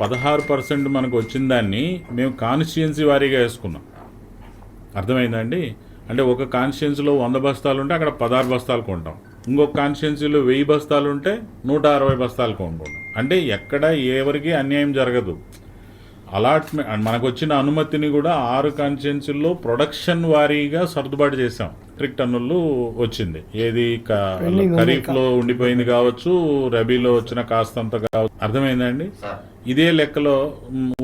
పదహారు పర్సెంట్ మనకు వచ్చిన దాన్ని మేము కాన్స్టిట్యున్సీ వారీగా వేసుకున్నాం. అర్థమైందండి అంటే ఒక కాన్స్టిట్యున్సీలో వంద బస్తాలు ఉంటే అక్కడ పదహారు బస్తాలు కొంటాం. ఇంకొక కాన్స్టిట్యున్సీలో వెయ్యి బస్తాలు ఉంటే నూట అరవై బస్తాలు కొనుక్కుంటాం. అంటే ఎక్కడ ఎవరికి అన్యాయం జరగదు. అలాట్మెంట్ మనకు వచ్చిన అనుమతిని కూడా ఆరు కాన్స్టిట్యున్సీల్లో ప్రొడక్షన్ వారీగా సర్దుబాటు చేసాం మెట్రిక్ టన్నులు వచ్చింది. ఏది ఖరీఫ్లో ఉండిపోయింది కావచ్చు రబీలో వచ్చిన కాస్తంత కావచ్చు. అర్థమైందండి ఇదే లెక్కలో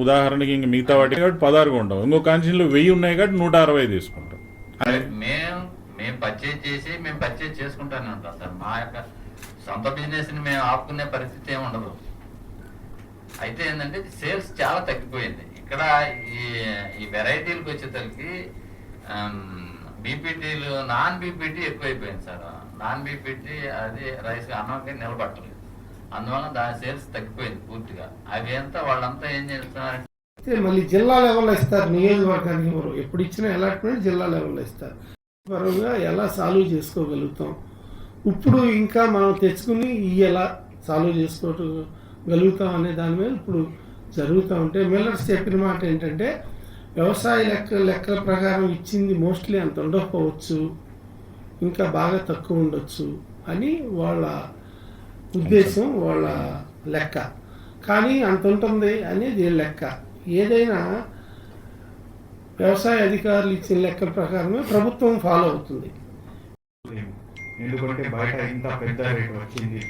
ఉదాహరణకి ఇంక మిగతా వాటి కాబట్టి పదహారు ఉంటాం. ఇంకో కాన్స్టిట్యూన్లో వెయ్యి ఉన్నాయి కాబట్టి నూట అరవై తీసుకుంటాం. మేము మేము పర్చేజ్ చేసి మేము పర్చేజ్ చేసుకుంటానే ఉంటాం సార్. మా యొక్క సొంత బిజినెస్ని మేము ఆపుకునే పరిస్థితి ఏమి ఉండదు. అయితే ఏంటంటే సేల్స్ చాలా తగ్గిపోయింది. ఇక్కడ ఈ ఈ వెరైటీలకు వచ్చేసరికి బీపీటీలు నాన్ బీపీటీ ఎక్కువైపోయింది సార్. నాన్ బీపీటీ అది రైస్ అన్నంకి నిలబట్టలేదు. అందువల్ల దాని సేల్స్ తగ్గిపోయింది పూర్తిగా. అవి అంతా వాళ్ళంతా ఏం చేస్తున్నారంటే మళ్ళీ జిల్లా లెవెల్లో ఇస్తారు నియోజకవర్గానికి ఎవరు? ఎప్పుడు ఇచ్చినా అలాట్మెంట్ జిల్లా లెవెల్లో ఇస్తారు. పరంగా ఎలా సాల్వ్ చేసుకోగలుగుతాం? ఇప్పుడు ఇంకా మనం తెచ్చుకుని ఇవి ఎలా సాల్వ్ చేసుకోవటం గలుగుతాం అనే దాని మీద ఇప్పుడు జరుగుతూ ఉంటే మిల్లర్స్ చెప్పిన మాట ఏంటంటే వ్యవసాయ లెక్క లెక్కల ప్రకారం ఇచ్చింది మోస్ట్లీ అంత ఉండకపోవచ్చు ఇంకా బాగా తక్కువ ఉండొచ్చు అని వాళ్ళ ఉద్దేశం వాళ్ళ లెక్క. కానీ అంత ఉంటుంది అనేది లెక్క? ఏదైనా వ్యవసాయ అధికారులు ఇచ్చిన లెక్కల ప్రకారమే ప్రభుత్వం ఫాలో అవుతుంది. ఎందుకంటే బయట ఇంత పెద్ద రేటు వచ్చింది.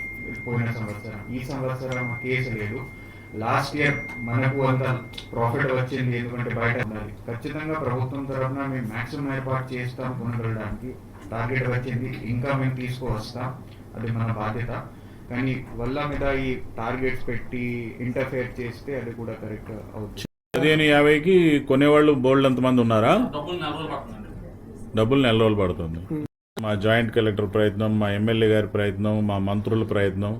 పోయిన సంవత్సరం. ఈ సంవత్సరం కేసు లేదు. లాస్ట్ ఇయర్ మనకు అంత ప్రాఫిట్ వచ్చింది. ఎందుకంటే బయట ఉండాలి ఖచ్చితంగా ప్రభుత్వం తరఫున మేము మాక్సిమం ఏర్పాటు చేస్తాం కొనగలడానికి. టార్గెట్ వచ్చింది. ఇంకా మేము తీసుకువస్తాం. అది మన బాధ్యత. కానీ వల్ల మీద ఈ టార్గెట్స్ పెట్టి ఇంటర్ఫేర్ చేస్తే అది కూడా కరెక్ట్ అవుతుంది. పదిహేను యాభైకి కొనేవాళ్ళు బోల్డ్ అంతమంది ఉన్నారా? డబ్బులు నెల రోజులు పడుతుంది. మా జాయింట్ కలెక్టర్ ప్రయత్నం మా ఎమ్మెల్యే గారి ప్రయత్నం మా మంత్రుల ప్రయత్నం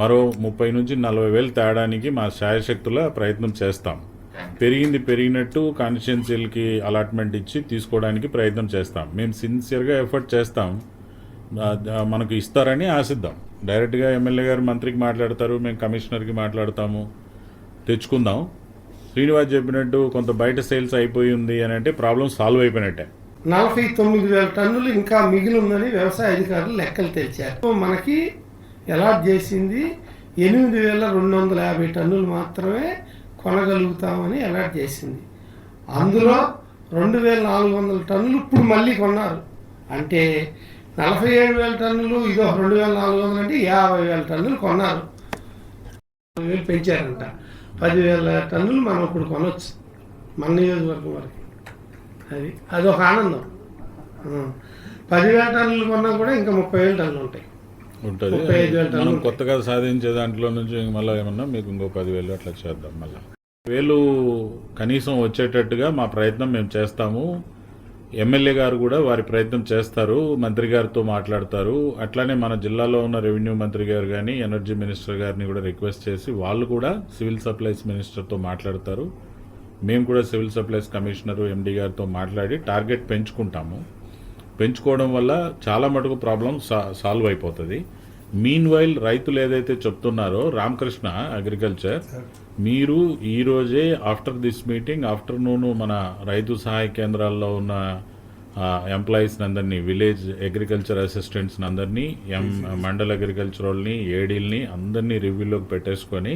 మరో ముప్పై నుంచి నలభై వేలు తేడానికి మా శాయశక్తుల ప్రయత్నం చేస్తాం. పెరిగింది పెరిగినట్టు కాన్స్టిట్యున్సీలకి అలాట్మెంట్ ఇచ్చి తీసుకోవడానికి ప్రయత్నం చేస్తాం. మేము సిన్సియర్గా ఎఫర్ట్ చేస్తాం. మనకు ఇస్తారని ఆశిద్దాం. డైరెక్ట్గా ఎమ్మెల్యే గారు మంత్రికి మాట్లాడతారు మేము కమిషనర్కి మాట్లాడతాము తెచ్చుకుందాం. శ్రీనివాస్ చెప్పినట్టు కొంత బయట సేల్స్ అయిపోయి ఉంది అని అంటే ప్రాబ్లం సాల్వ్ అయిపోయినట్టే. నలభై తొమ్మిది వేల టన్నులు ఇంకా మిగిలి ఉందని వ్యవసాయ అధికారులు లెక్కలు తెచ్చారు మనకి అలాట్ చేసింది ఎనిమిది వేల రెండు వందల యాభై టన్నులు మాత్రమే కొనగలుగుతామని అలాట్ చేసింది. అందులో రెండు వేల నాలుగు వందల టన్నులు ఇప్పుడు మళ్ళీ కొన్నారు. అంటే నలభై ఏడు వేల టన్నులు ఇదో రెండు వేల నాలుగు వందలు అంటే యాభై వేల టన్నులు కొన్నారు. వేలు పెంచారంట. పదివేల టన్నులు మనం ఇప్పుడు కొనవచ్చు మన నియోజకవర్గం వరకు. అది. అదొక ఆనందం. పదివేల టన్నులు కొన్నా కూడా ఇంకా ముప్పై వేల టన్నులు ఉంటాయి. ఉంటుంది. మనం. కొత్తగా సాధించే దాంట్లో నుంచి మళ్ళీ ఏమన్నా మీకు ఇంకో పదివేలు అట్లా చేద్దాం మళ్ళీ. వేలు కనీసం వచ్చేటట్టుగా మా ప్రయత్నం మేము చేస్తాము. ఎమ్మెల్యే గారు కూడా వారి ప్రయత్నం చేస్తారు. మంత్రి గారితో మాట్లాడతారు. అట్లానే మన జిల్లాలో ఉన్న రెవెన్యూ మంత్రి గారు కానీ ఎనర్జీ మినిస్టర్ గారిని కూడా రిక్వెస్ట్ చేసి వాళ్ళు కూడా సివిల్ సప్లైస్ మినిస్టర్తో మాట్లాడతారు. మేము కూడా సివిల్ సప్లైస్ కమిషనర్ ఎండి గారితో మాట్లాడి టార్గెట్ పెంచుకుంటాము. పెంచుకోవడం వల్ల చాలా మటుకు ప్రాబ్లం సా- సాల్వ్ అయిపోతుంది. మీన్ వైల్ రైతులు ఏదైతే చెప్తున్నారో రామకృష్ణ అగ్రికల్చర్ మీరు ఈ రోజే ఆఫ్టర్ దిస్ మీటింగ్ ఆఫ్టర్నూన్ మన రైతు సహాయ కేంద్రాల్లో ఉన్న ఎంప్లాయీస్ అందరినీ విలేజ్ అగ్రికల్చర్ అసిస్టెంట్స్ అందరినీ ఎం మండల్ అగ్రికల్చరల్ని ఏడీల్ని అందరినీ రివ్యూలోకి పెట్టేసుకొని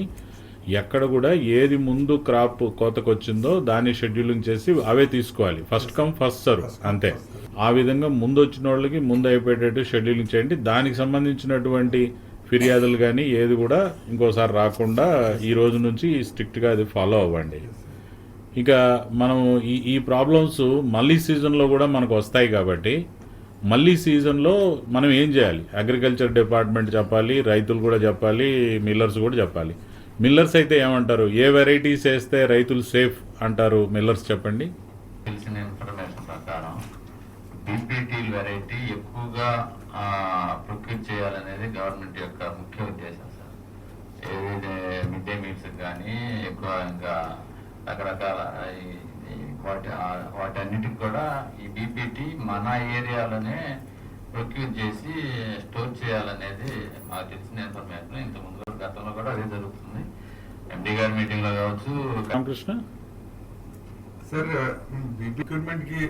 ఎక్కడ కూడా ఏది ముందు క్రాప్ కోతకు వచ్చిందో దాన్ని షెడ్యూలింగ్ చేసి అవే తీసుకోవాలి. ఫస్ట్ కమ్ ఫస్ట్ సర్వ్ అంతే. ఆ విధంగా ముందు వచ్చిన వాళ్ళకి ముందు అయిపోయేటట్టు షెడ్యూలింగ్ చేయండి. దానికి సంబంధించినటువంటి ఫిర్యాదులు కానీ ఏది కూడా ఇంకోసారి రాకుండా ఈ రోజు నుంచి స్ట్రిక్ట్గా అది ఫాలో అవ్వండి. ఇక మనం ఈ ఈ ప్రాబ్లమ్స్ మళ్ళీ సీజన్లో కూడా మనకు వస్తాయి కాబట్టి మళ్ళీ సీజన్లో మనం ఏం చేయాలి? అగ్రికల్చర్ డిపార్ట్మెంట్ చెప్పాలి రైతులు కూడా చెప్పాలి మిల్లర్స్ కూడా చెప్పాలి. మిల్లర్స్ అయితే ఏమంటారు? ఏ వెరైటీస్ వేస్తే రైతులు సేఫ్ అంటారు మిల్లర్స్ చెప్పండి? తెలిసిన ఇన్ఫర్మేషన్ ప్రకారం బీపీటీ వెరైటీ ఎక్కువగా ప్రొక్యూర్ చేయాలనేది గవర్నమెంట్ యొక్క ముఖ్య ఉద్దేశం సార్. ఏదైతే మిడ్ డే మీల్స్ కానీ ఎక్కువ ఇంకా రకరకాల వాటి వాటన్నిటికి కూడా ఈ బీపీటీ మన ఏరియాలోనే ప్రొక్యూర్ చేసి స్టోర్ చేయాలనేది మాకు తెలిసిన ఇన్ఫర్మేషన్ ఇంతకుముందు ముందు గతంలో కూడా అదే జరుగుతుంది. ఎండి గారి మీటింగ్లో కావచ్చు రామకృష్ణ? సార్ రిక్రూట్మెంట్కి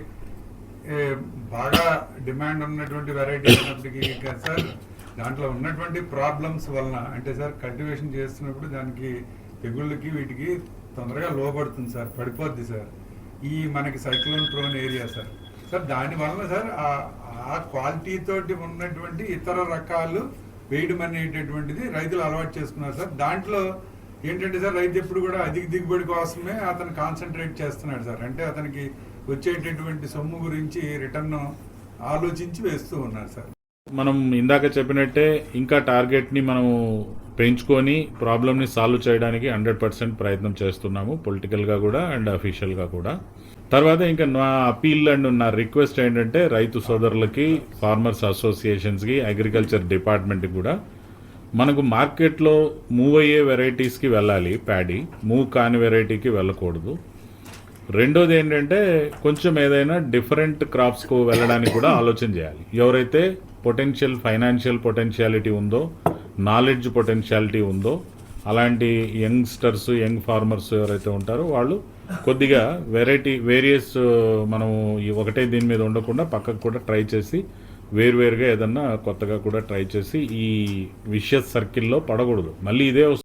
బాగా డిమాండ్ ఉన్నటువంటి వెరైటీ ఉన్నప్పటికీ సార్ దాంట్లో ఉన్నటువంటి ప్రాబ్లమ్స్ వలన అంటే సార్ కల్టివేషన్ చేస్తున్నప్పుడు దానికి తెగుళ్ళకి వీటికి తొందరగా లోపడుతుంది సార్ పడిపోద్ది సార్. ఈ మనకి cyclone prone area sir. Sir దాని వలన సార్ ఆ క్వాలిటీ తోటి ఉన్నటువంటి ఇతర రకాలు వేయడం అనేటటువంటిది రైతులు అలవాటు చేసుకున్నారు సార్. దాంట్లో ఏంటంటే సార్ రైతు ఎప్పుడు కూడా అధిక దిగుబడి కోసమే అతను కాన్సన్ట్రేట్ చేస్తున్నాడు సార్. అంటే అతనికి వచ్చేటటువంటి సొమ్ము గురించి రిటర్న్ ఆలోచించి వేస్తూ ఉన్నారు సార్. మనం ఇందాక చెప్పినట్టే ఇంకా టార్గెట్ని మనం పెంచుకొని ప్రాబ్లమ్ని సాల్వ్ చేయడానికి హండ్రెడ్ పర్సెంట్ ప్రయత్నం చేస్తున్నాము పొలిటికల్గా కూడా అండ్ అఫీషియల్గా కూడా. తర్వాత ఇంకా నా అపీల్ అండ్ నా రిక్వెస్ట్ ఏంటంటే రైతు సోదరులకి ఫార్మర్స్ అసోసియేషన్స్కి అగ్రికల్చర్ డిపార్ట్మెంట్కి కూడా మనకు మార్కెట్లో మూవ్ అయ్యే వెరైటీస్కి వెళ్ళాలి ప్యాడీ మూవ్ కాని వెరైటీకి వెళ్ళకూడదు. రెండోది ఏంటంటే కొంచెం ఏదైనా డిఫరెంట్ క్రాప్స్కు వెళ్ళడానికి కూడా ఆలోచన చేయాలి. ఎవరైతే పొటెన్షియల్ ఫైనాన్షియల్ పొటెన్షియాలిటీ ఉందో నాలెడ్జ్ పొటెన్షియాలిటీ ఉందో అలాంటి యంగ్స్టర్స్ యంగ్ ఫార్మర్స్ ఎవరైతే ఉంటారో వాళ్ళు కొద్దిగా వెరైటీ వేరియస్ మనము ఈ ఒకటే దీని మీద ఉండకుండా పక్కకు కూడా ట్రై చేసి వేరువేరుగా ఏదన్నా కొత్తగా కూడా ట్రై చేసి ఈ విషయస్ సర్కిల్లో పడకూడదు. మళ్ళీ ఇదే